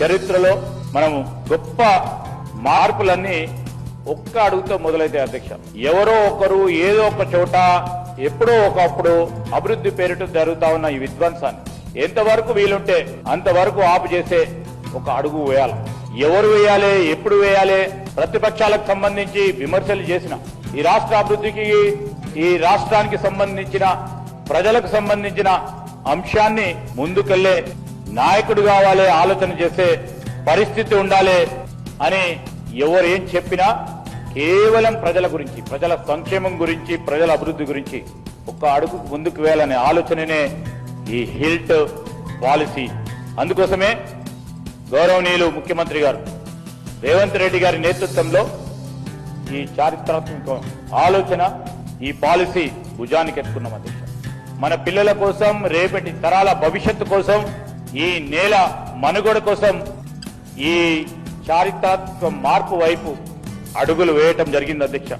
చరిత్రలో మనము గొప్ప మార్పులన్నీ ఒక్క అడుగుతో మొదలైతే అధ్యక్ష. ఎవరో ఒకరు ఏదో ఒక చోట ఎప్పుడో ఒకప్పుడు అభివృద్ధి పేరిట జరుగుతా ఉన్న ఈ విధ్వంసాన్ని. ఎంతవరకు వీలుంటే అంతవరకు ఆపు చేసే ఒక అడుగు వేయాలి. ఎవరు వేయాలి ఎప్పుడు వేయాలి ప్రతిపక్షాలకు సంబంధించి విమర్శలు చేసిన ఈ రాష్ట్ర అభివృద్ధికి ఈ రాష్ట్రానికి సంబంధించిన ప్రజలకు సంబంధించిన అంశాన్ని ముందుకెళ్ళే నాయకుడు కావాలి ఆలోచన చేసే పరిస్థితి ఉండాలి అని ఎవరు ఏం చెప్పినా కేవలం ప్రజల గురించి ప్రజల సంక్షేమం గురించి ప్రజల అభివృద్ధి గురించి ఒక అడుగు ముందుకు వేయాలనే ఆలోచననే ఈ హిల్ట్ పాలసీ. అందుకోసమే గౌరవనీయులు ముఖ్యమంత్రి గారు రేవంత్ రెడ్డి గారి నేతృత్వంలో ఈ చారిత్రాత్మక ఆలోచన ఈ పాలసీ భుజానికి ఎత్తుకున్నాం అధ్యక్ష. మన పిల్లల కోసం రేపటి తరాల భవిష్యత్తు కోసం ఈ నేల మనుగడ కోసం ఈ చారిత్రాత్మక మార్పు వైపు అడుగులు వేయటం జరిగింది అధ్యక్ష.